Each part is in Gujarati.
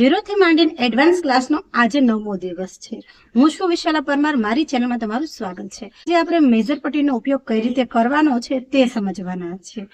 ઝીરોથી માંડીને એડવાન્સ ક્લાસનો આજે નવમો દિવસ છે. હું છું વિશાલા પરમાર. મારી ચેનલમાં તમારું સ્વાગત છે. જે આપણે મેજર પટ્ટીનો ઉપયોગ કઈ રીતે કરવાનો છે તે સમજવાના છે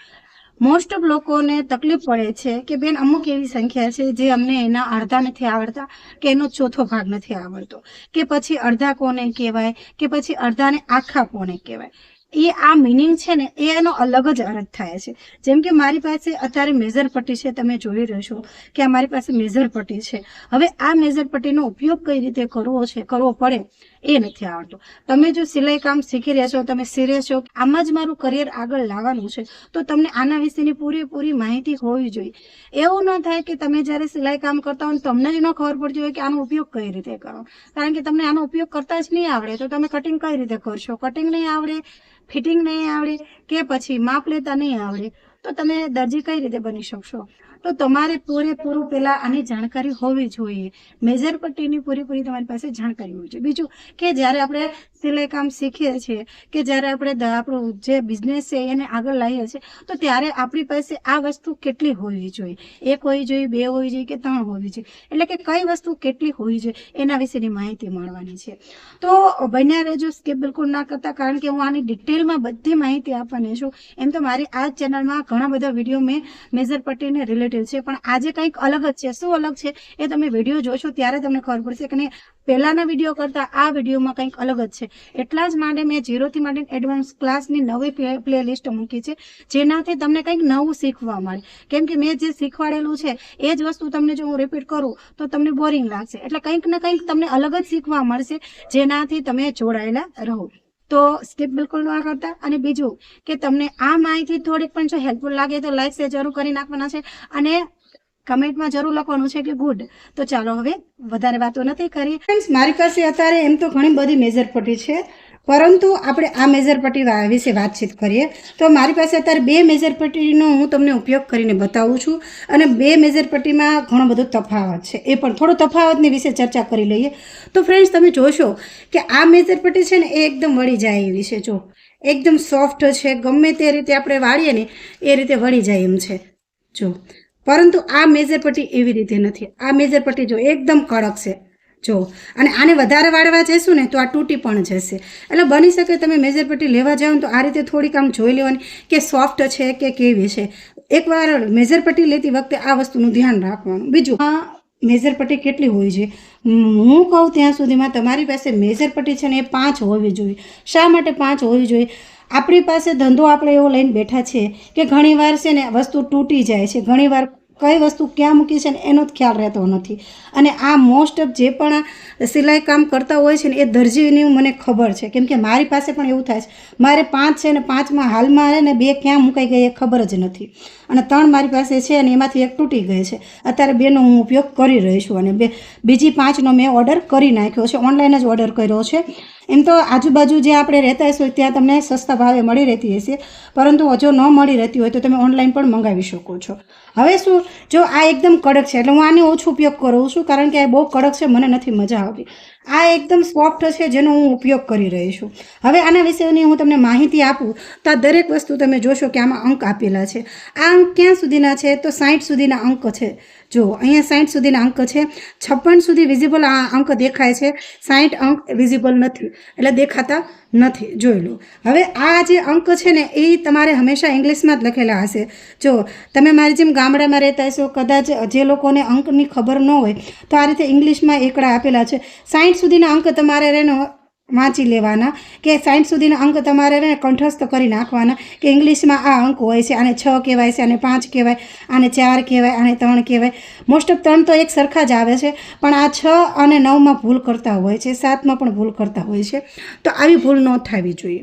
મોસ્ટ ઓફ લોકોને તકલીફ પડે છે કે બેન અમુક એવી સંખ્યા છે જે અમને એના અડધા નથી આવડતા, કે એનો ચોથો ભાગ નથી આવડતો, કે પછી અડધા કોને કહેવાય, કે પછી અડધાને આખા કોને કહેવાય. એ આ મિનિંગ છે ને, એ એનો અલગ જ અર્થ થાય છે. જેમ કે મારી પાસે અત્યારે મેજર પટ્ટી છે, તમે જોઈ રહ્યો છો કે આ મારી પાસે મેજર પટ્ટી છે. હવે આ મેજર પટ્ટીનો ઉપયોગ કઈ રીતે કરવો છે, કરવો પડે? એ નથી આવડતું. તમે જો સિલાઈ કામ શીખી રહ્યા છો, તમે સિરિયસ છો આમાં જ મારું કરિયર આગળ લાવવાનું છે, તો તમને આના વિશેની પૂરેપૂરી માહિતી હોવી જોઈએ. એવું ન થાય કે તમે જ્યારે સિલાઈ કામ કરતા હોય તમને જ ન ખબર પડતી હોય કે આનો ઉપયોગ કઈ રીતે કરો કારણ કે તમને આનો ઉપયોગ કરતા જ નહીં આવડે, તો તમે કટિંગ કઈ રીતે કરશો? કટિંગ નહીં આવડે ફિટિંગ નહીં આવડે કે પછી માપ લેતા નહીં આવડે? તો તમે દરજી કઈ રીતે બની શકશો? તો તમારે પૂરેપૂરું પહેલાં આની જાણકારી હોવી જોઈએ. મેજર પટ્ટીની પૂરેપૂરી તમારી પાસે જાણકારી હોવી જોઈએ. બીજું કે જ્યારે આપણે સિલાઈ કામ શીખીએ છીએ કે જ્યારે આપણે આપણો જે બિઝનેસ છે એને આગળ લાવીએ છીએ, તો ત્યારે આપણી પાસે આ વસ્તુ કેટલી હોવી જોઈએ? એક હોવી જોઈએ, બે હોવી જોઈએ કે ત્રણ હોવી જોઈએ? એટલે કે કઈ વસ્તુ કેટલી હોવી જોઈએ એના વિશેની માહિતી મળવાની છે. તો બન્યા રહેજો સ્કીપ બિલકુલ ના કરતા, કારણ કે હું આની ડિટેલમાં બધી માહિતી આપવાની છું. એમ તો મારી આ ચેનલમાં ઘણા બધા વીડિયો મેં મેજર પટ્ટીને રિલેટેડ છે, પણ આજે કંઈક અલગ જ છે. શું અલગ છે? એ તમે વીડિયો જોશો ત્યારે તમને ખબર પડશે કે નહીં પહેલાના વીડિયો કરતાં આ વિડીયોમાં કંઈક અલગ જ છે. એટલા જ માટે મેં ઝીરોથી માંડીને એડવાન્સ ક્લાસની નવી પ્લે લિસ્ટ મૂકી છે, જેનાથી તમને કંઈક નવું શીખવા મળે. કેમ કે મેં જે શીખવાડેલું છે, એ જ વસ્તુ તમને જો હું રિપીટ કરું, તો તમને બોરિંગ લાગશે. એટલે કંઈક ને કંઈક તમને અલગ જ શીખવા મળશે, જેનાથી તમે જોડાયેલા રહો. તો સ્કીપ બિલકુલ ન કરતા. અને બીજું કે તમને આ માહિતી થોડીક પણ જો હેલ્પફુલ લાગે તો લાઈક શેર જરૂર કરી નાખવાના છે. અને કમેન્ટમાં જરૂર લખવાનું છે કે ગુડ તો ચાલો હવે વધારે વાતો નથી કરી. ફ્રેન્ડ્સ મારી પાસે અત્યારે એમ તો ઘણી બધી મેજર પટ્ટી છે, પરંતુ આપણે આ મેજર પટ્ટી વિશે વાતચીત કરીએ. તો મારી પાસે અત્યારે બે મેજર પટ્ટીનો હું તમને ઉપયોગ કરીને બતાવું છું અને બે મેજર પટ્ટીમાં ઘણો બધો તફાવત છે. એ પણ થોડો તફાવતની વિશે ચર્ચા કરી લઈએ. તો ફ્રેન્ડ્સ તમે જોશો કે આ મેજર પટ્ટી છે ને એ એકદમ વળી જાય એવી છે. જો, એકદમ સોફ્ટ છે, ગમે તે રીતે આપણે વાળીએ ને એ રીતે વળી જાય એમ છે. જો પરંતુ આ મેજર પટ્ટી એવી રીતે નથી. આ મેજર પટ્ટી જો એકદમ કડક છે, જો, અને આને વધારે વાળવા જઈશું ને તો આ તૂટી પણ જશે. એટલે બની શકે તમે મેજર પટ્ટી લેવા જાઓ તો આ રીતે થોડીક આમ જોઈ લેવાની કે સોફ્ટ છે કે કેવી છે. એકવાર મેજર પટ્ટી લેતી વખતે આ વસ્તુનું ધ્યાન રાખવાનું. બીજું, આ મેજર પટ્ટી કેટલી હોવી જોઈએ? હું કહું ત્યાં સુધીમાં તમારી પાસે મેજર પટ્ટી છે ને એ પાંચ હોવી જોઈએ. શા માટે પાંચ હોવી જોઈએ? આપણી પાસે ધંધો આપણે એવો લઈને બેઠા છે કે ઘણીવાર છે ને વસ્તુ તૂટી જાય છે. ઘણીવાર કઈ વસ્તુ ક્યાં મૂકી છે ને એનો જ ખ્યાલ રહેતો નથી. અને આ મોસ્ટ ઓફ જે પણ સિલાઈ કામ કરતા હોય છે ને એ દરજીની મને ખબર છે. કેમ કે મારી પાસે પણ એવું થાય છે. મારે પાંચ છે ને પાંચમાં હાલમાં આવે ને બે ક્યાં મુકાઈ ગઈ એ ખબર જ નથી. અને ત્રણ મારી પાસે છે અને એમાંથી એક તૂટી ગઈ છે. અત્યારે બેનો હું ઉપયોગ કરી રહી છું અને બે, બીજી પાંચનો મેં ઓર્ડર કરી નાખ્યો છે. ઓનલાઈન જ ઓર્ડર કર્યો છે. એમ તો આજુબાજુ જે આપણે રહેતા હશું, ત્યાં તમને સસ્તા ભાવે મળી રહેતી હશે. પરંતુ જો ન મળી રહેતી હોય તો તમે ઓનલાઈન પણ મંગાવી શકો છો. હવે શું? જો આ એકદમ કડક છે, એટલે હું આને ઓછો ઉપયોગ કરું છું, કારણ કે આ બહુ કડક છે, મને નથી મજા આવતી. આ એકદમ સોફ્ટ છે જેનો હું ઉપયોગ કરી રહી છું. હવે આના વિશેની હું તમને માહિતી આપું તો આ દરેક વસ્તુ તમે જોશો કે આમાં અંક આપેલા છે. આ અંક ક્યાં સુધીના છે? તો સાઠ સુધીના અંક છે. જો, અહીંયા સાઠ સુધીના અંક છે. છપ્પન સુધી વિઝિબલ આ અંક દેખાય છે. સાઠ અંક વિઝિબલ નથી. એટલે દેખાતા નથી. જોઈ લો. હવે આ જે અંક છે ને, એ તમારે હંમેશા ઇંગ્લિશમાં જ લખેલા હશે. જો, તમે મારી જેમ ગામડામાં રહેતા હશો, કદાચ જે લોકોને અંકની ખબર ન હોય, તો આ રીતે ઇંગ્લિશમાં એકડા આપેલા છે. સાઠ સુધીના અંક તમારે રેનો વાંચી લેવાના કે સાઠ સુધીના અંક તમારે કંઠસ્થ કરી નાખવાના કે ઇંગ્લિશમાં આ અંક હોય છે આને છ કહેવાય છે આને પાંચ કહેવાય આને ચાર કહેવાય આને ત્રણ કહેવાય. મોસ્ટ ઓફ ત્રણ તો એક સરખા જ આવે છે, પણ આ છ અને નવમાં ભૂલ કરતા હોય છે, સાતમાં પણ ભૂલ કરતા હોય છે. તો આવી ભૂલ ન થવી જોઈએ.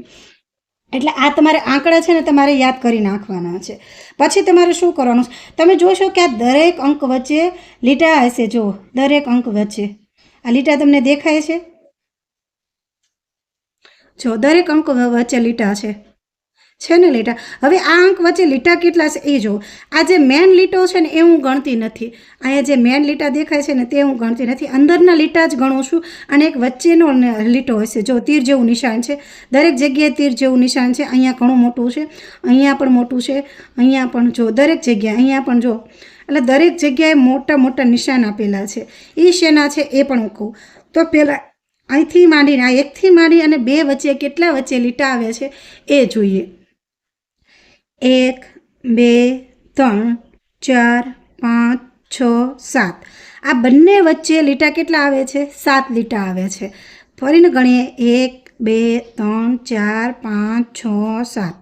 એટલે આ તમારે આંકડા છે ને તમારે યાદ કરી નાખવાના છે. પછી તમારે શું કરવાનું તમે જોશો કે આ દરેક અંક વચ્ચે લીટા હશે જો દરેક અંક વચ્ચે. આ લીટા તમને દેખાય છે? જો દરેક અંક વચ્ચે લીટા છે. છે ને લીટા? હવે આ અંક વચ્ચે લીટા કેટલા છે એ જો. આ જે મેન લીટો છે ને એ હું ગણતી નથી. અહીંયા જે મેન લીટા દેખાય છે ને તે હું ગણતી નથી. અંદરના લીટા જ ગણું છું અને એક વચ્ચેનો લીટો હશે. જો તીર જેવું નિશાન છે. દરેક જગ્યાએ તીર જેવું નિશાન છે. અહીંયા ઘણું મોટું છે. અહીંયા પણ મોટું છે. અહીંયા પણ જો દરેક જગ્યાએ, અહીંયા પણ જો. એટલે દરેક જગ્યાએ મોટા મોટા નિશાન આપેલા છે. એ શેના છે એ પણ હું કહું. તો પહેલાં અહીંથી માંડીને આ એકથી માંડી અને બે વચ્ચે કેટલા વચ્ચે લીટા આવે છે એ જોઈએ. એક, બે, ત્રણ, ચાર, પાંચ, છ, સાત. આ બંને વચ્ચે લીટા કેટલા આવે છે? સાત લીટા આવે છે. ફરીને ગણીએ. એક, બે, ત્રણ, ચાર, પાંચ, છ, સાત.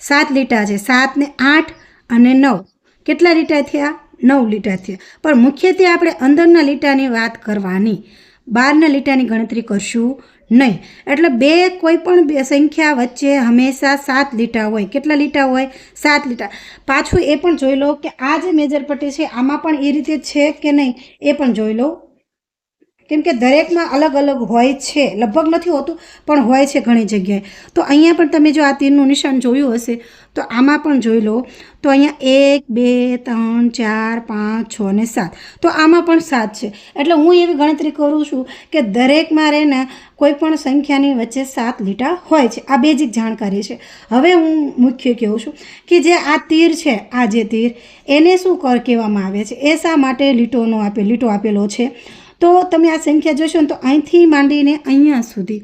સાત લીટા છે. સાતને આઠ અને નવ. કેટલા લીટા થયા? નવ લીટા થયા. પણ મુખ્યત્વે આપણે અંદરના લીટાની વાત કરવાની. બહારના લીટાની ગણતરી કરશું નહીં. એટલે બે કોઈ પણ બે સંખ્યા વચ્ચે હંમેશા સાત લીટા હોય. કેટલા લીટા હોય? સાત લીટા. પાછું એ પણ જોઈ લો કે આ જે મેજર પટ્ટી છે, આમાં પણ એ રીતે છે કે નહીં, એ પણ જોઈ લો. કેમ કે દરેકમાં અલગ અલગ હોય છે. લગભગ નથી હોતું, પણ હોય છે ઘણી જગ્યાએ. તો અહીંયા પણ તમે જો આ તીરનું નિશાન જોયું હશે, તો આમાં પણ જોઈ લો. તો અહીંયા એક, બે, ત્રણ, ચાર, પાંચ, છ અને સાત. તો આમાં પણ સાત છે. એટલે હું એવી ગણતરી કરું છું કે દરેકમાં મારે ને કોઈ પણ સંખ્યાની વચ્ચે સાત લીટા હોય છે. આ બેઝિક જાણકારી છે. હવે હું મુખ્ય કહું છું કે જે આ તીર છે, આ જે તીર, એને શું કર કહેવામાં આવે છે? એ શા માટે લીટોનો આપે, લીટો આપેલો છે? તો તમે આ સંખ્યા જોશો ને તો અહીંથી માંડીને અહીંયા સુધી,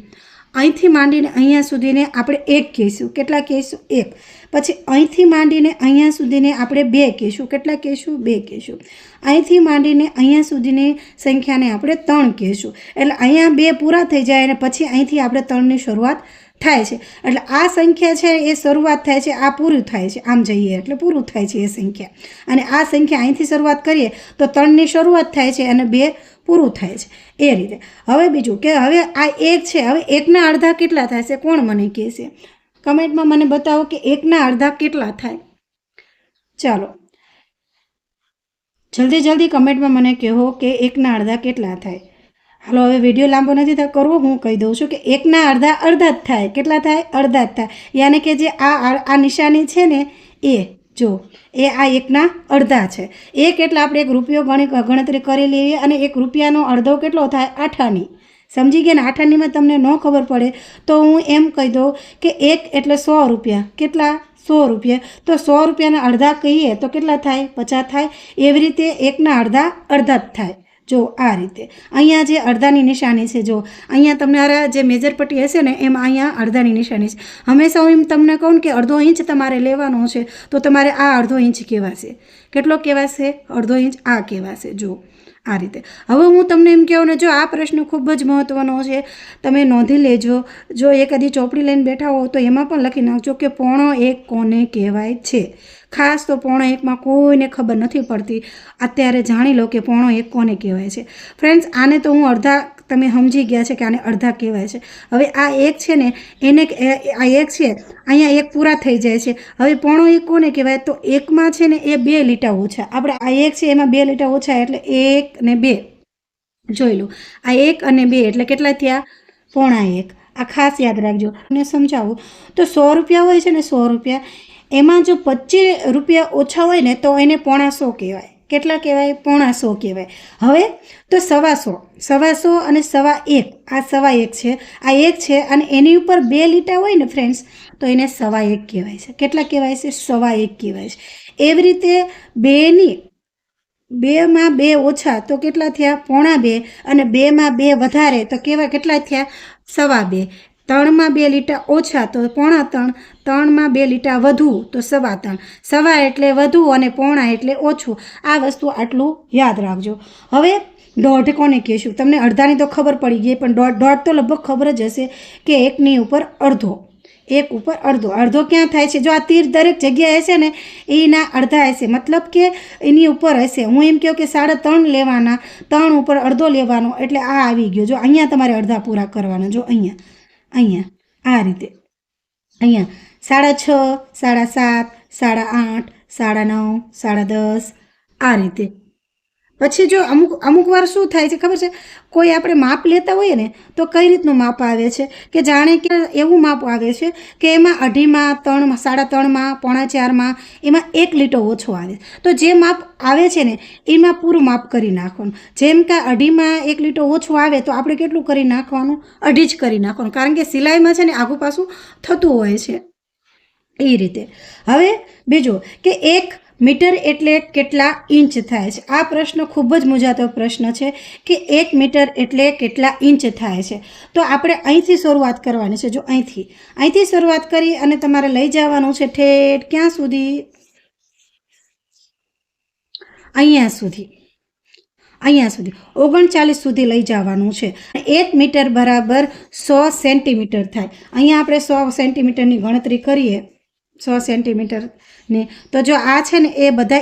અહીંથી માંડીને અહીંયા સુધીને આપણે એક કહીશું. કેટલા કહીશું? એક. પછી અહીંથી માંડીને અહીંયા સુધીને આપણે બે કહીશું. કેટલા કહીશું? બે કહીશું. અહીંથી માંડીને અહીંયા સુધીની સંખ્યાને આપણે ત્રણ કહીશું. એટલે અહીંયા બે પૂરા થઈ જાય અને પછી અહીંથી આપણે ત્રણની શરૂઆત થાય છે. એટલે આ સંખ્યા છે એ શરૂઆત થાય છે, આ પૂરું થાય છે. આમ જઈએ એટલે પૂરું થાય છે એ સંખ્યા. અને આ સંખ્યા અહીંથી શરૂઆત કરીએ તો ત્રણની શરૂઆત થાય છે અને બે પૂરું થાય છે, એ રીતે. હવે બીજું કે હવે આ એક છે, હવે એકના અડધા કેટલા થાય છે, કોણ મને કહેશે કમેન્ટમાં મને બતાવો કે એકના અડધા કેટલા થાય. ચાલો. જલ્દી જલ્દી કમેન્ટમાં મને કહો કે એકના અડધા કેટલા થાય. હાલો, હવે વીડિયો લાંબો નથી કરવો હું કહી દઉં છું કે એકના અડધા અડધા જ થાય. કેટલા થાય? અડધા જ થાય. યાને કે જે આ આ નિશાની છે ને, એ જો, એ આ એકના અડધા છે. એક એટલે આપણે એક રૂપિયો ગણી ગણતરી કરી લઈએ અને એક રૂપિયાનો અડધો કેટલો થાય? આઠાની. સમજી ગયા ને? આઠાનીમાં તમને ન ખબર પડે તો હું એમ કહી દઉં કે એક એટલે સો રૂપિયા. કેટલા? સો રૂપિયા. તો સો રૂપિયાના અડધા કહીએ તો કેટલા થાય? પચાસ થાય. એવી રીતે એકના અડધા અડધા જ થાય. જો આ રીતે. અહીંયા જે અડધાની નિશાની છે, જો. અહીંયા તમારા જે મેજર પટ્ટી હશે ને, એમાં અહીંયા અડધાની નિશાની છે. હંમેશા હું એમ તમને કહું કે અડધો ઇંચ તમારે લેવાનો છે, તો તમારે આ અડધો ઇંચ કહેવાશે કેટલો કહેવાશે અડધો ઇંચ આ કહેવાશે જો. આ રીતે. હવે હું તમને એમ કહેવું ને, જો આ પ્રશ્ન ખૂબ જ મહત્ત્વનો છે, તમે નોંધી લેજો. જો એકાદી ચોપડી લઈને બેઠા હો તો એમાં પણ લખી નાખજો કે પોણો એક કોને કહેવાય છે. ખાસ તો પોણો એકમાં કોઈને ખબર નથી પડતી. અત્યારે જાણી લો કે પોણો એક કોને કહેવાય છે. ફ્રેન્ડ્સ આને તો હું અડધા તમે સમજી ગયા છે કે આને અડધા કહેવાય છે. હવે આ એક છે ને, એને આ એક છે, અહીંયા એક પૂરા થઈ જાય છે. હવે પોણો એક કોને કહેવાય? તો એકમાં છે ને, એ બે લીટા ઓછા. આપણે આ એક છે, એમાં બે લીટા ઓછા, એટલે એક ને બે. જોઈ લો. આ એક અને બે, એટલે કેટલા થયા? પોણા એક. આ ખાસ યાદ રાખજો. અને સમજાવું? તો સો રૂપિયા હોય છે ને, સો રૂપિયા. એમાં જો પચીસ રૂપિયા ઓછા હોય ને, તો એને પોણા સો કહેવાય. કેટલા કહેવાય? પોણા સો કહેવાય. હવે તો સવા સો. સવા સો અને સવા એક. આ સવા એક છે. આ એક છે અને એની ઉપર બે લીટા હોય ને ફ્રેન્ડ્સ તો એને સવા એક કહેવાય છે. કેટલા કહેવાય છે? સવા એક કહેવાય છે. એવી રીતે બેની, બેમાં બે ઓછા, તો કેટલા થયા? પોણા બે. અને બેમાં બે વધારે, તો કેવા કેટલા થયા? સવા બે. ત્રણમાં બે લીટા ઓછા તો પોણા ત્રણ ત્રણમાં બે લીટા વધુ તો સવા ત્રણ સવા એટલે વધુ અને પોણા એટલે ઓછું. આ વસ્તુ આટલું યાદ રાખજો. હવે દોઢ કોને કહેશું? તમને અડધાની તો ખબર પડી ગઈ, પણ દોઢ દોઢ તો લગભગ ખબર જ હશે કે એકની ઉપર અડધો. એક ઉપર અડધો. અડધો ક્યાં થાય છે? જો આ તીર દરેક જગ્યાએ હશે ને, એના અડધા હશે. મતલબ કે એની ઉપર હશે. હું એમ કહું કે સાડા ત્રણ લેવાના, ત્રણ ઉપર અડધો લેવાનો, એટલે આ આવી ગયો. જો અહીંયા તમારે અડધા પૂરા કરવાના. જો અહીંયા. અહીંયા, આ રીતે. અહીંયા, સાડા છ, સાડા સાત, સાડા આઠ, સાડા નવ, સાડા દસ, આ રીતે. પછી જો અમુક અમુક વાર શું થાય છે ખબર છે? કોઈ આપણે માપ લેતા હોઈએ ને, તો કઈ રીતનું માપ આવે છે? કે જાણે કે એવું માપ આવે છે કે એમાં અઢીમાં ત્રણમાં સાડા ત્રણમાં, પોણા ચારમાં, એમાં એક લીટો ઓછો આવે. તો જે માપ આવે છે ને, એમાં પૂરું માપ કરી નાખવાનું. જેમ કે અઢીમાં એક લીટો ઓછો આવે, તો આપણે કેટલું કરી નાખવાનું? અઢી જ કરી નાખવાનું. કારણ કે સિલાઈમાં છે ને, આગું પાછું થતું હોય છે. એ રીતે. હવે બીજું કે એક મીટર એટલે કેટલા ઇંચ થાય છે? આ પ્રશ્ન ખૂબ જ મૂંઝાતો પ્રશ્ન છે કે એક મીટર એટલે કેટલા ઇંચ થાય છે? તો આપણે અહીંથી શરૂઆત કરવાની છે. જો અહીંથી અહીંથી શરૂઆત કરી અને તમારે લઈ જવાનું છે ઠેઠ ક્યાં સુધી? અહીંયા સુધી અહીંયા સુધી. ઓગણચાલીસ સુધી લઈ જવાનું છે. એક મીટર બરાબર સો સેન્ટીમીટર થાય. અહીંયા આપણે સો સેન્ટીમીટરની ગણતરી કરીએ. સો સેન્ટીમીટરની તો જો આ છે ને એ બધા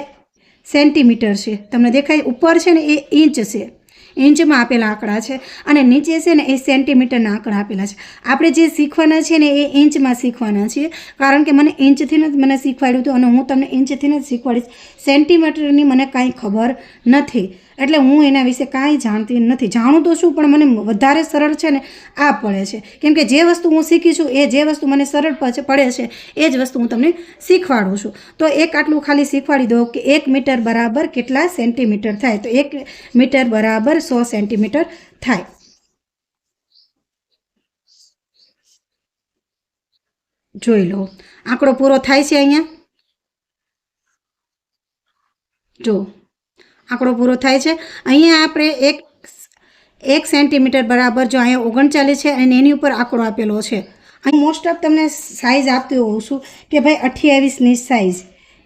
સેન્ટીમીટર છે. તમને દેખાય ઉપર છે ને એ ઇંચ છે. ઇંચમાં આપેલા આંકડા છે અને નીચે છે ને એ સેન્ટીમીટરના આંકડા આપેલા છે. આપણે જે શીખવાના છે ને એ ઇંચમાં શીખવાના છીએ. કારણ કે મને ઇંચથી જ મને શીખવાડ્યું હતું અને હું તમને ઇંચથી જ શીખવાડીશ. સેન્ટીમીટરની મને કાંઈ ખબર નથી. એટલે હું એના વિશે કાંઈ જાણતી નથી. જાણું તો શું પણ મને વધારે સરળ છે ને આ પડે છે. કેમ કે જે વસ્તુ હું શીખી છું, એ જે વસ્તુ મને સરળ પડે છે, એ જ વસ્તુ હું તમને શીખવાડું છું. તો એક આટલું ખાલી શીખવાડી દો કે એક મીટર બરાબર કેટલા સેન્ટીમીટર થાય? તો એક મીટર બરાબર સો સેન્ટીમીટર થાય. જોઈ લો. આંકડો પૂરો થાય છે અહીંયા? જો. આંકડો પૂરો થાય છે. અહીંયા આપણે એક એક સેન્ટીમીટર બરાબર જો અહીંયા ઓગણચાલીસ છે અને એની ઉપર આંકડો આપેલો છે. અહીં મોસ્ટ ઓફ તમને સાઇઝ આપતી હોઉં છું કે ભાઈ અઠ્યાવીસની સાઇઝ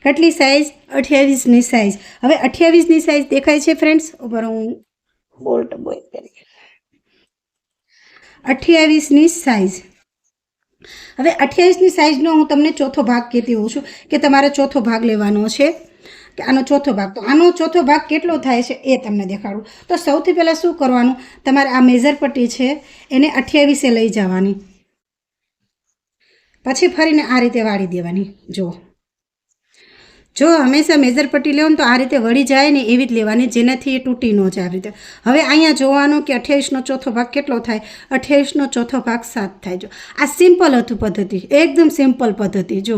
કેટલી સાઇઝ અઠ્યાવીસની સાઇઝ હવે અઠ્યાવીસની સાઇઝ દેખાય છે ફ્રેન્ડ્સ ઉપર હું બોલ્ટ બોય અઠ્યાવીસની સાઇઝ હવે અઠ્યાવીસની સાઇઝનો હું તમને ચોથો ભાગ કહેતી હોઉં છું કે તમારે ચોથો ભાગ લેવાનો છે. કે આનો ચોથો ભાગ. તો આનો ચોથો ભાગ કેટલો થાય છે એ તમને દેખાડું. તો સૌથી પહેલાં શું કરવાનું? તમારે આ મેજર પટ્ટી છે, એને અઠ્યાવીસે લઈ જવાની. પછી ફરીને આ રીતે વાળી દેવાની. જો જો હંમેશા મેજર પટ્ટી લેવો ને તો આ રીતે વળી જાય ને એવી જ લેવાની, જેનાથી એ તૂટી ન જાય આવી રીતે. હવે અહીંયા જોવાનું કે અઠ્યાવીસનો ચોથો ભાગ કેટલો થાય? અઠ્યાવીસનો ચોથો ભાગ સાત થાય. જો આ સિમ્પલ હતું પદ્ધતિ, એકદમ સિમ્પલ પદ્ધતિ. જો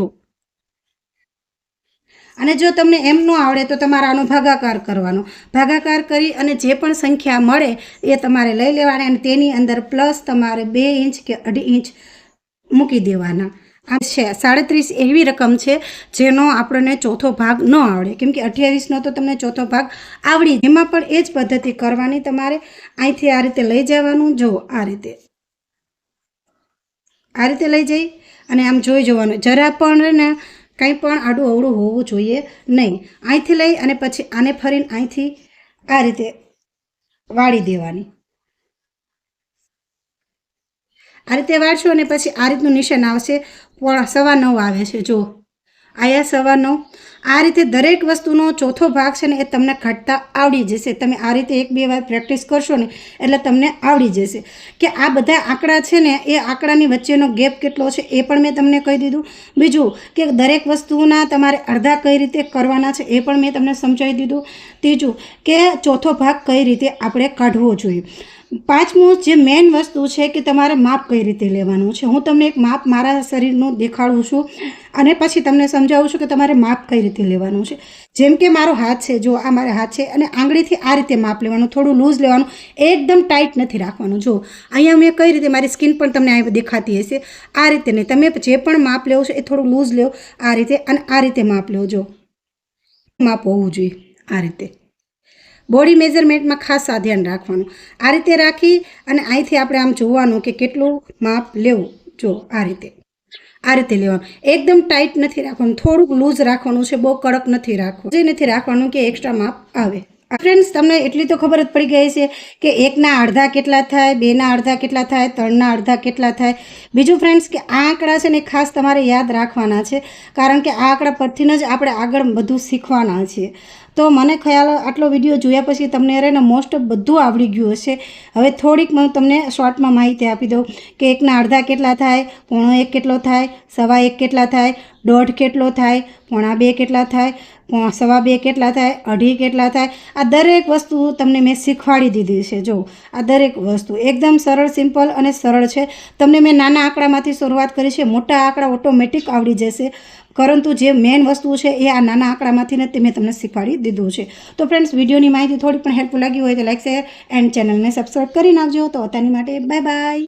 અને જો તમને એમ ન આવડે તો તમારે આનો ભાગાકાર કરવાનો. ભાગાકાર કરી અને જે પણ સંખ્યા મળે એ તમારે લઈ લેવાની અને તેની અંદર પ્લસ તમારે બે ઇંચ કે અઢી ઇંચ મૂકી દેવાના. આ છે, સાડત્રીસ એવી રકમ છે જેનો આપણને ચોથો ભાગ ન આવડે. કેમ કે અઠ્યાવીસનો તો તમને ચોથો ભાગ આવડી એમાં પણ એ જ પદ્ધતિ કરવાની તમારે અહીંથી આ રીતે લઈ જવાનું. જો આ રીતે. આ રીતે લઈ જઈ અને આમ જોઈ જવાનું. જરા પણ ને કંઈ પણ આડું અવળું હોવું જોઈએ નહીં. અહીંથી લઈ અને પછી આને ફરીને અહીંથી આ રીતે વાળી દેવાની. આ રીતે વાળશો અને પછી આ રીતનું નિશાન આવશે. પોણા સવા નવ આવે છે. જો આયા સવાનો આ રીતે દરેક વસ્તુનો ચોથો ભાગ છે ને એ તમને કાઢતા આવડી જશે. તમે આ રીતે એક બે વાર પ્રેક્ટિસ કરશો ને એટલે તમને આવડી જશે. કે આ બધા આંકડા છે ને એ આંકડાની વચ્ચેનો ગેપ કેટલો છે એ પણ મેં તમને કહી દીધું. બીજું કે દરેક વસ્તુના તમારે અડધા કઈ રીતે કરવાના છે એ પણ મેં તમને સમજાવી દીધું. ત્રીજું કે ચોથો ભાગ કઈ રીતે આપણે કાઢવો જોઈએ. પાંચમું જે મેઇન વસ્તુ છે કે તમારે માપ કઈ રીતે લેવાનું છે. હું તમને એક માપ મારા શરીરનું દેખાડું છું અને પછી તમને સમજાવું છું કે તમારે માપ કઈ રીતે લેવાનું છે. જેમ કે મારો હાથ છે, જો આ મારો હાથ છે અને આંગળીથી આ રીતે માપ લેવાનું, થોડું લૂઝ લેવાનું, એકદમ ટાઈટ નથી રાખવાનું. જો, અહીંયા મેં કઈ રીતે મારી સ્કિન પણ તમને અહીં દેખાતી હશે. આ રીતે નહીં. તમે જે પણ માપ લેવો છો એ થોડું લૂઝ લેવો આ રીતે અને આ રીતે માપ લેવો જો, માપ હોવું જોઈએ આ રીતે. બોડી મેઝરમેન્ટમાં ખાસ આ ધ્યાન રાખવાનું. આ રીતે રાખી અને અહીંથી આપણે આમ જોવાનું કે કેટલું માપ લેવું. જો, આ રીતે. આ રીતે લેવાનું. એકદમ ટાઈટ નથી રાખવાનું. થોડુંક લૂઝ રાખવાનું છે. બહુ કડક નથી રાખવું જે નથી રાખવાનું કે એક્સ્ટ્રા માપ આવે. ફ્રેન્ડ્સ, તમને એટલી તો ખબર જ પડી ગઈ છે કે એકના અડધા કેટલા થાય, બેના અડધા કેટલા થાય, ત્રણના અડધા કેટલા થાય. બીજું ફ્રેન્ડ્સ, કે આ આંકડા છે ને ખાસ તમારે યાદ રાખવાના છે. કારણ કે આ આંકડા પરથી જ આપણે આગળ બધું શીખવાના છીએ. તો મને ખ્યાલ આટલો વીડિયો જોયા પછી તમને રહે ને મોસ્ટ બધું આવડી ગયું હશે. હવે થોડીક હું તમને શોર્ટમાં માહિતી આપી દઉં કે એકના અડધા કેટલા થાય, પોણો એક કેટલો થાય, સવા એક કેટલા થાય, દોઢ કેટલો થાય, પોણા બે કેટલા થાય સવા બે કેટલા થાય, અઢી કેટલા થાય. આ દરેક વસ્તુ તમને મેં શીખવાડી દીધી છે, જો. આ દરેક વસ્તુ એકદમ સરળ સિમ્પલ અને સરળ છે. તમને મેં નાના આંકડામાંથી શરૂઆત કરી છે, મોટા આંકડા ઓટોમેટિક આવડી જશે. પરંતુ જે મેઇન વસ્તુ છે એ આ નાના આંકડામાંથી ને તે મેં તમને શીખવાડી દીધું છે. તો ફ્રેન્ડ્સ વિડીયોની માહિતી થોડી પણ હેલ્પફુલ લાગી હોય તો લાઈક શેર એન્ડ ચેનલને સબસ્ક્રાઈબ કરી નાખજો. તો અત્યારની માટે બાય બાય